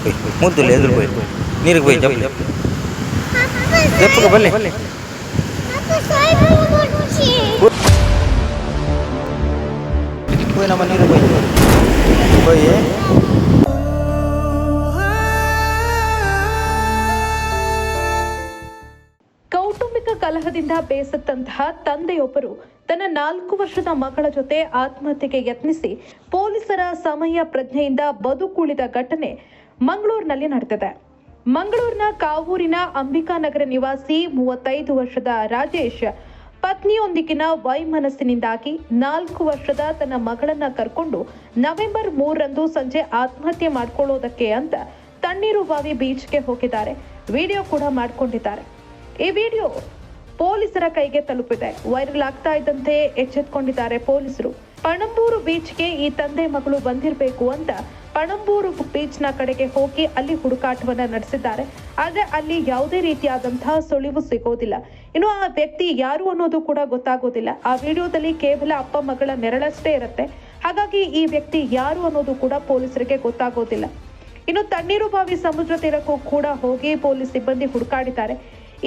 పోయి ముద్దులు ఎదురు పోయి నీరుకు పోయి చెప్పు చెప్పుకో బల్లి పోయినమ్మా నీరు పోయి పోయి ಕೌಟುಂಬಿಕ ಕಲಹದಿಂದ ಬೇಸತ್ತಂತಹ ತಂದೆಯೊಬ್ಬರು ತನ್ನ ನಾಲ್ಕು ವರ್ಷದ ಮಗಳ ಜೊತೆ ಆತ್ಮಹತ್ಯೆಗೆ ಯತ್ನಿಸಿ ಪೊಲೀಸರ ಸಮಯ ಪ್ರಜ್ಞೆಯಿಂದ ಬದುಕುಳಿದ ಘಟನೆ ಮಂಗಳೂರಿನಲ್ಲಿ ನಡೆದಿದೆ ಮಂಗಳೂರಿನ ಕಾವೂರಿನ ಅಂಬಿಕಾನಗರ ನಿವಾಸಿ ಮೂವತ್ತೈದು ವರ್ಷದ ರಾಜೇಶ್ ಪತ್ನಿಯೊಂದಿಗಿನ ವೈಮನಸ್ಸಿನಿಂದಾಗಿ ನಾಲ್ಕು ವರ್ಷದ ತನ್ನ ಮಗಳನ್ನ ಕರ್ಕೊಂಡು ನವೆಂಬರ್ ಮೂರರಂದು ಸಂಜೆ ಆತ್ಮಹತ್ಯೆ ಮಾಡ್ಕೊಳ್ಳೋದಕ್ಕೆ ಅಂತ ತಣ್ಣೀರು ಬಾವಿ ಬೀಚ್ಗೆ ಹೋಗಿದ್ದಾರೆ. ವಿಡಿಯೋ ಕೂಡ ಮಾಡ್ಕೊಂಡಿದ್ದಾರೆ. ಈ ವಿಡಿಯೋ ಪೊಲೀಸರ ಕೈಗೆ ತಲುಪಿದೆ. ವೈರಲ್ ಆಗ್ತಾ ಇದ್ದಂತೆ ಎಚ್ಚೆತ್ಕೊಂಡಿದ್ದಾರೆ ಪೊಲೀಸರು. ಪಣಂಬೂರು ಬೀಚ್ಗೆ ಈ ತಂದೆ ಮಗಳು ಬಂದಿರಬೇಕು ಅಂತ ಪಣಂಬೂರು ಬೀಚ್ನ ಕಡೆಗೆ ಹೋಗಿ ಅಲ್ಲಿ ಹುಡುಕಾಟವನ್ನ ನಡೆಸಿದ್ದಾರೆ. ಆದರೆ ಅಲ್ಲಿ ಯಾವುದೇ ರೀತಿಯಾದಂತಹ ಸುಳಿವು ಸಿಗೋದಿಲ್ಲ. ಇನ್ನು ಆ ವ್ಯಕ್ತಿ ಯಾರು ಅನ್ನೋದು ಕೂಡ ಗೊತ್ತಾಗೋದಿಲ್ಲ. ಆ ವಿಡಿಯೋದಲ್ಲಿ ಕೇವಲ ಅಪ್ಪ ಮಗಳ ನೆರಳಷ್ಟೇ ಇರುತ್ತೆ. ಹಾಗಾಗಿ ಈ ವ್ಯಕ್ತಿ ಯಾರು ಅನ್ನೋದು ಕೂಡ ಪೊಲೀಸರಿಗೆ ಗೊತ್ತಾಗೋದಿಲ್ಲ. ಇನ್ನು ತಣ್ಣೀರು ಬಾವಿ ಸಮುದ್ರ ತೀರಕ್ಕೂ ಕೂಡ ಹೋಗಿ ಪೊಲೀಸ್ ಸಿಬ್ಬಂದಿ ಹುಡುಕಾಡಿದ್ದಾರೆ.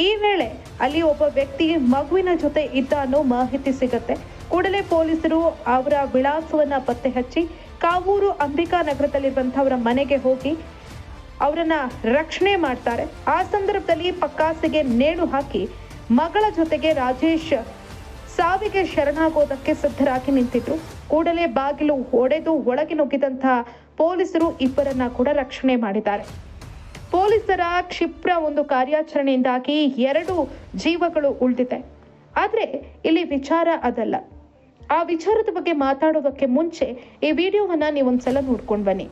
ಈ ವೇಳೆ ಅಲ್ಲಿ ಒಬ್ಬ ವ್ಯಕ್ತಿ ಮಗುವಿನ ಜೊತೆ ಇದ್ದ ಅನ್ನೋ ಮಾಹಿತಿ ಸಿಗತ್ತೆ. ಕೂಡಲೇ ಪೊಲೀಸರು ಅವರ ವಿಳಾಸವನ್ನ ಪತ್ತೆ ಹಚ್ಚಿ ಕಾವೂರು ಅಂಬಿಕಾ ನಗರದಲ್ಲಿರುವಂತಹವರ ಮನೆಗೆ ಹೋಗಿ ಅವರನ್ನ ರಕ್ಷಣೆ ಮಾಡ್ತಾರೆ. ಆ ಸಂದರ್ಭದಲ್ಲಿ ಪಕ್ಕಾಸಿಗೆ ನೇಣು ಹಾಕಿ ಮಗಳ ಜೊತೆಗೆ ರಾಜೇಶ್ ಸಾವಿಗೆ ಶರಣಾಗೋದಕ್ಕೆ ಸಿದ್ಧರಾಗಿ ನಿಂತಿದ್ರು. ಕೂಡಲೇ ಬಾಗಿಲು ಒಡೆದು ಒಳಗೆ ನುಗ್ಗಿದಂತಹ ಪೊಲೀಸರು ಇಬ್ಬರನ್ನ ಕೂಡ ರಕ್ಷಣೆ ಮಾಡಿದ್ದಾರೆ. ಪೊಲೀಸರ ಕ್ಷಿಪ್ರ ಒಂದು ಕಾರ್ಯಾಚರಣೆಯಿಂದಾಗಿ ಎರಡು ಜೀವಗಳು ಉಳಿದಿದೆ. ಆದರೆ ಇಲ್ಲಿ ವಿಚಾರ ಅದಲ್ಲ. ಆ ವಿಚಾರದ ಬಗ್ಗೆ ಮಾತಾಡೋದಕ್ಕೆ ಮುಂಚೆ ಈ ವಿಡಿಯೋ ನೀವು ಒಂದು ಸಲ ನೋಡ್ಕೊಂಡು ಬನ್ನಿ.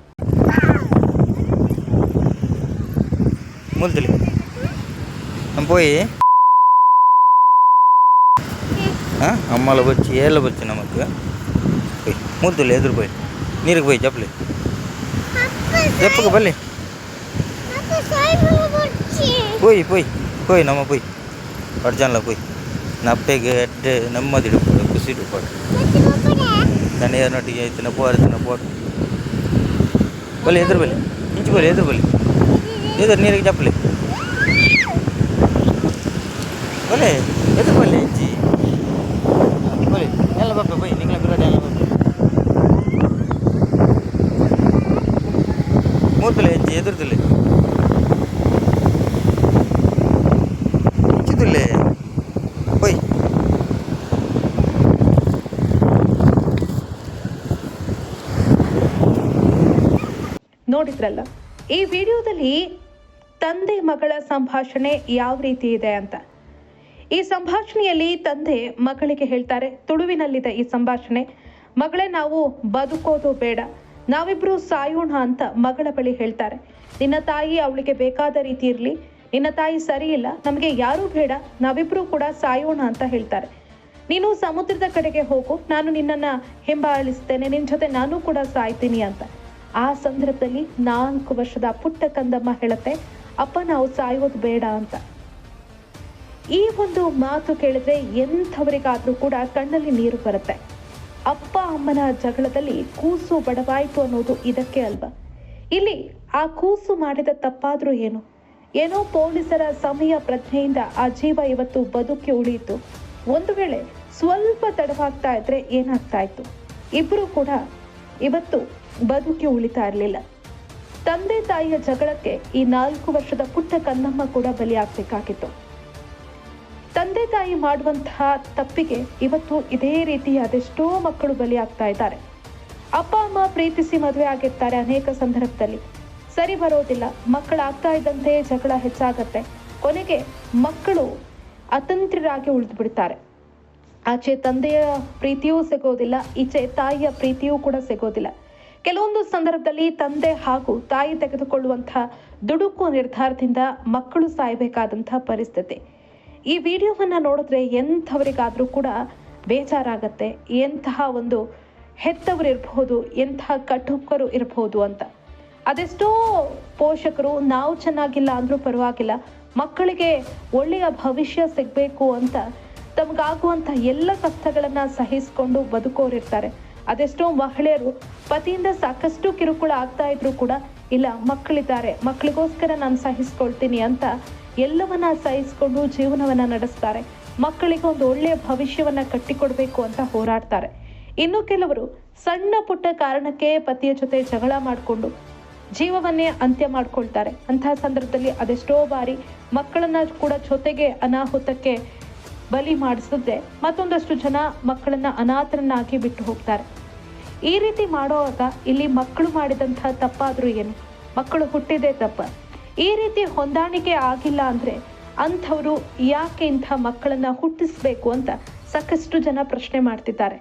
ಮುದ್ದಲೆ ಬೋಯಿ ಹಾಂ ಅಮ್ಮಲ ಬಚ್ಚಿ ಎಲ್ಲ ಬಚ್ಚಿ ನಮಗ್ ಓಯ್ ಮುದ್ದುಲೆ ಎದುರು ಬೋಯ್ ಮೀರಿಗೆ ಬೋಯ್ ಜಪ್ಪಲೆ ಜಪ್ಪಗ ಬಲ್ಲಿ. ಬೋಯಿ ಬೋಯ್ ಕೋಯ್ ನಮ್ಮ ಬೋಯ್ ಅರ್ಜಾನಲ ಬೋಯ್ ನಾಪ್ಟೆಗೆ ಎಟ್ಟೆ ನಮ್ಮದಿಡಿ. ఇటు సీటు పాటు దాన్ని ఏదన్నట్టు తినపో అది తినపో పోలే ఎదురుపోలే ఇంచిపోలే ఎదురుపోలే ఎదురు నీరికి చెప్పలే పోలే ఎదురుపోలే ఇంచి పోలే ఎలా బాబా పోయి నీకు పిల్లడు ఎలా మూర్తులే ఇంచి ఎదురుతులే ನೋಡಿದ್ರಲ್ಲ, ಈ ವಿಡಿಯೋದಲ್ಲಿ ತಂದೆ ಮಗಳ ಸಂಭಾಷಣೆ ಯಾವ ರೀತಿ ಇದೆ ಅಂತ. ಈ ಸಂಭಾಷಣೆಯಲ್ಲಿ ತಂದೆ ಮಗಳಿಗೆ ಹೇಳ್ತಾರೆ, ತುಳುವಿನಲ್ಲಿದೆ ಈ ಸಂಭಾಷಣೆ. ಮಗಳೇ, ನಾವು ಬದುಕೋದು ಬೇಡ. ನಾವಿಬ್ರು ಸಾಯೋಣ ಅಂತ ಮಗಳ ಬಳಿ ಹೇಳ್ತಾರೆ. ನಿನ್ನ ತಾಯಿ ಅವಳಿಗೆ ಬೇಕಾದ ರೀತಿ ಇರಲಿ. ನಿನ್ನ ತಾಯಿ ಸರಿ ಇಲ್ಲ. ನಮಗೆ ಯಾರೂ ಬೇಡ. ನಾವಿಬ್ರು ಕೂಡ ಸಾಯೋಣ ಅಂತ ಹೇಳ್ತಾರೆ. ನೀನು ಸಮುದ್ರದ ಕಡೆಗೆ ಹೋಗು. ನಾನು ನಿನ್ನನ್ನ ಹಿಂಬಾಲಿಸ್ತೇನೆ. ನಿನ್ನ ಜೊತೆ ನಾನು ಕೂಡ ಸಾಯ್ತೀನಿ ಅಂತ. ಆ ಸಂದರ್ಭದಲ್ಲಿ ನಾಲ್ಕು ವರ್ಷದ ಪುಟ್ಟ ಕಂದಮ್ಮ ಹೇಳುತ್ತೆ, ಅಪ್ಪ, ನಾವು ಸಾಯೋದು ಬೇಡ ಅಂತ. ಈ ಒಂದು ಮಾತು ಕೇಳಿದ್ರೆ ಎಂಥವರಿಗಾದ್ರೂ ಕೂಡ ಕಣ್ಣಲ್ಲಿ ನೀರು ಬರುತ್ತೆ. ಅಪ್ಪ, ಅಮ್ಮನ ಜಗಳದಲ್ಲಿ ಕೂಸು ಬಡವಾಯಿತು ಅನ್ನೋದು ಇದಕ್ಕೆ ಅಲ್ವಾ? ಇಲ್ಲಿ ಆ ಕೂಸು ಮಾಡಿದ ತಪ್ಪಾದ್ರೂ ಏನು? ಏನೋ ಪೊಲೀಸರ ಸಮಯ ಪ್ರಜ್ಞೆಯಿಂದ ಆ ಜೀವ ಇವತ್ತು ಬದುಕಿ ಉಳಿಯಿತು. ಒಂದು ವೇಳೆ ಸ್ವಲ್ಪ ತಡವಾಗ್ತಾ ಇದ್ರೆ ಏನಾಗ್ತಾ ಇತ್ತು? ಇಬ್ರು ಕೂಡ ಇವತ್ತು ಬದುಕಿ ಉಳಿತಾ ಇರಲಿಲ್ಲ. ತಂದೆ ತಾಯಿಯ ಜಗಳಕ್ಕೆ ಈ ನಾಲ್ಕು ವರ್ಷದ ಪುಟ್ಟ ಕನ್ನಮ್ಮ ಕೂಡ ಬಲಿಯಾಗಬೇಕಾಗಿತ್ತು. ತಂದೆ ತಾಯಿ ಮಾಡುವಂತಹ ತಪ್ಪಿಗೆ ಇವತ್ತು ಇದೇ ರೀತಿಯ ಅದೆಷ್ಟೋ ಮಕ್ಕಳು ಬಲಿಯಾಗ್ತಾ ಇದ್ದಾರೆ. ಅಪ್ಪ, ಅಮ್ಮ ಪ್ರೀತಿಸಿ ಮದುವೆ ಆಗಿರ್ತಾರೆ ಅನೇಕ ಸಂದರ್ಭದಲ್ಲಿ. ಸರಿ ಬರೋದಿಲ್ಲ, ಮಕ್ಕಳಾಗ್ತಾ ಇದ್ದಂತೆ ಜಗಳ ಹೆಚ್ಚಾಗತ್ತೆ. ಕೊನೆಗೆ ಮಕ್ಕಳು ಅತಂತ್ರರಾಗಿ ಉಳಿದು ಬಿಡ್ತಾರೆ ಆಚೆ ತಂದೆಯ ಪ್ರೀತಿಯೂ ಸಿಗೋದಿಲ್ಲ, ಈಚೆ ತಾಯಿಯ ಪ್ರೀತಿಯೂ ಕೂಡ ಸಿಗೋದಿಲ್ಲ. ಕೆಲವೊಂದು ಸಂದರ್ಭದಲ್ಲಿ ತಂದೆ ಹಾಗೂ ತಾಯಿ ತೆಗೆದುಕೊಳ್ಳುವಂತಹ ದುಡುಕು ನಿರ್ಧಾರದಿಂದ ಮಕ್ಕಳು ಸಾಯಬೇಕಾದಂತಹ ಪರಿಸ್ಥಿತಿ. ಈ ವಿಡಿಯೋವನ್ನ ನೋಡಿದ್ರೆ ಎಂಥವರಿಗಾದರೂ ಕೂಡ ಬೇಜಾರಾಗತ್ತೆ. ಎಂತಹ ಒಂದು ಹೆತ್ತವರು ಇರಬಹುದು ಎಂತಹ ಕಟುಕರು ಇರಬಹುದು ಅಂತ. ಅದೆಷ್ಟೋ ಪೋಷಕರು ನಾವು ಚೆನ್ನಾಗಿಲ್ಲ ಅಂದರೂ ಪರವಾಗಿಲ್ಲ, ಮಕ್ಕಳಿಗೆ ಒಳ್ಳೆಯ ಭವಿಷ್ಯ ಸಿಗಬೇಕು ಅಂತ ತಮಗಾಗುವಂಥ ಎಲ್ಲ ಕಷ್ಟಗಳನ್ನ ಸಹಿಸಿಕೊಂಡು ಬದುಕೋರಿರ್ತಾರೆ. ಅದೆಷ್ಟೋ ಮಹಿಳೆಯರು ಪತಿಯಿಂದ ಸಾಕಷ್ಟು ಕಿರುಕುಳ ಆಗ್ತಾ ಇದ್ರು ಕೂಡ, ಇಲ್ಲ, ಮಕ್ಕಳಿದ್ದಾರೆ, ಮಕ್ಕಳಿಗೋಸ್ಕರ ನಾನು ಸಹಿಸ್ಕೊಳ್ತೀನಿ ಅಂತ ಎಲ್ಲವನ್ನ ಸಹಿಸ್ಕೊಂಡು ಜೀವನವನ್ನ ನಡೆಸ್ತಾರೆ. ಮಕ್ಕಳಿಗೆ ಒಂದು ಒಳ್ಳೆಯ ಭವಿಷ್ಯವನ್ನ ಕಟ್ಟಿಕೊಡ್ಬೇಕು ಅಂತ ಹೋರಾಡ್ತಾರೆ. ಇನ್ನು ಕೆಲವರು ಸಣ್ಣ ಪುಟ್ಟ ಕಾರಣಕ್ಕೆ ಪತಿಯ ಜೊತೆ ಜಗಳ ಮಾಡಿಕೊಂಡು ಜೀವವನ್ನೇ ಅಂತ್ಯ ಮಾಡ್ಕೊಳ್ತಾರೆ. ಅಂತಹ ಸಂದರ್ಭದಲ್ಲಿ ಅದೆಷ್ಟೋ ಬಾರಿ ಮಕ್ಕಳನ್ನ ಕೂಡ ಜೊತೆಗೆ ಅನಾಹುತಕ್ಕೆ ಬಲಿ ಮಾಡಿಸಿದ್ರೆ ಮತ್ತೊಂದಷ್ಟು ಜನ ಮಕ್ಕಳನ್ನ ಅನಾಥರನ್ನಾಗಿ ಬಿಟ್ಟು ಹೋಗ್ತಾರೆ. ಈ ರೀತಿ ಮಾಡುವಾಗ ಇಲ್ಲಿ ಮಕ್ಕಳು ಮಾಡಿದಂತಹ ತಪ್ಪಾದ್ರೂ ಏನು? ಮಕ್ಕಳು ಹುಟ್ಟಿದೆ ತಪ್ಪ. ಈ ರೀತಿ ಹೊಂದಾಣಿಕೆ ಆಗಿಲ್ಲ ಅಂದ್ರೆ ಅಂಥವರು ಯಾಕೆ ಇಂಥ ಮಕ್ಕಳನ್ನ ಹುಟ್ಟಿಸ್ಬೇಕು ಅಂತ ಸಾಕಷ್ಟು ಜನ ಪ್ರಶ್ನೆ ಮಾಡ್ತಿದ್ದಾರೆ.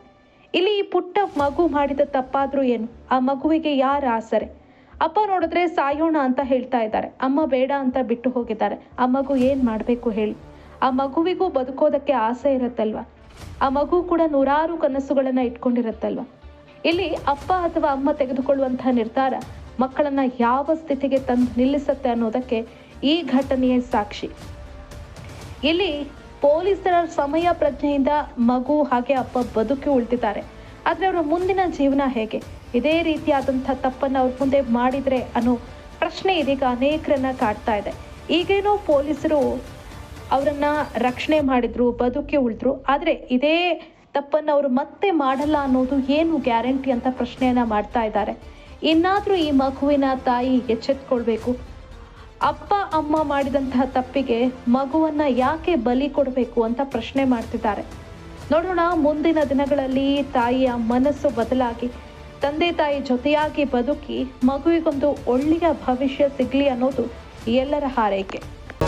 ಇಲ್ಲಿ ಈ ಪುಟ್ಟ ಮಗು ಮಾಡಿದ ತಪ್ಪಾದ್ರೂ ಏನು? ಆ ಮಗುವಿಗೆ ಯಾರ ಆಸರೆ? ಅಪ್ಪ ನೋಡಿದ್ರೆ ಸಾಯೋಣ ಅಂತ ಹೇಳ್ತಾ ಇದ್ದಾರೆ. ಅಮ್ಮ ಬೇಡ ಅಂತ ಬಿಟ್ಟು ಹೋಗಿದ್ದಾರೆ. ಆ ಮಗು ಏನ್ ಮಾಡ್ಬೇಕು ಹೇಳಿ? ಆ ಮಗುವಿಗೂ ಬದುಕೋದಕ್ಕೆ ಆಸೆ ಇರುತ್ತಲ್ವಾ? ಆ ಮಗು ಕೂಡ ನೂರಾರು ಕನಸುಗಳನ್ನ ಇಟ್ಕೊಂಡಿರುತ್ತಲ್ವಾ? ಇಲ್ಲಿ ಅಪ್ಪ ಅಥವಾ ಅಮ್ಮ ತೆಗೆದುಕೊಳ್ಳುವಂತಹ ನಿರ್ಧಾರ ಮಕ್ಕಳನ್ನ ಯಾವ ಸ್ಥಿತಿಗೆ ತಂದು ನಿಲ್ಲಿಸುತ್ತೆ ಅನ್ನೋದಕ್ಕೆ ಈ ಘಟನೆಯೇ ಸಾಕ್ಷಿ. ಇಲ್ಲಿ ಪೊಲೀಸರ ಸಮಯ ಪ್ರಜ್ಞೆಯಿಂದ ಮಗು ಹಾಗೆ ಅಪ್ಪ ಬದುಕಿ ಉಳಿದಿದ್ದಾರೆ. ಆದರೆ ಅವರ ಮುಂದಿನ ಜೀವನ ಹೇಗೆ? ಇದೇ ರೀತಿಯಾದಂಥ ತಪ್ಪನ್ನು ಅವ್ರ ಮುಂದೆ ಮಾಡಿದ್ರೆ ಅನ್ನೋ ಪ್ರಶ್ನೆ ಇದೀಗ ಅನೇಕರನ್ನ ಕಾಡ್ತಾ ಇದೆ. ಈಗೇನೋ ಪೊಲೀಸರು ಅವರನ್ನ ರಕ್ಷಣೆ ಮಾಡಿದ್ರು, ಬದುಕಿ ಉಳಿದ್ರು. ಆದರೆ ಇದೇ ತಪ್ಪನ್ನು ಅವರು ಮತ್ತೆ ಮಾಡಲ್ಲ ಅನ್ನೋದು ಏನು ಗ್ಯಾರಂಟಿ ಅಂತ ಪ್ರಶ್ನೆಯನ್ನ ಮಾಡ್ತಾ ಇದ್ದಾರೆ. ಇನ್ನಾದರೂ ಈ ಮಗುವಿನ ತಾಯಿ ಎಚ್ಚೆತ್ಕೊಳ್ಬೇಕು. ಅಪ್ಪ, ಅಮ್ಮ ಮಾಡಿದಂತಹ ತಪ್ಪಿಗೆ ಮಗುವನ್ನ ಯಾಕೆ ಬಲಿ ಕೊಡಬೇಕು ಅಂತ ಪ್ರಶ್ನೆ ಮಾಡ್ತಿದ್ದಾರೆ. ನೋಡೋಣ, ಮುಂದಿನ ದಿನಗಳಲ್ಲಿ ತಾಯಿಯ ಮನಸ್ಸು ಬದಲಾಗಿ, ತಂದೆ ತಾಯಿ ಜೊತೆಯಾಗಿ ಬದುಕಿ ಮಗುವಿಗೊಂದು ಒಳ್ಳೆಯ ಭವಿಷ್ಯ ಸಿಗ್ಲಿ ಅನ್ನೋದು ಎಲ್ಲರ ಹಾರೈಕೆ.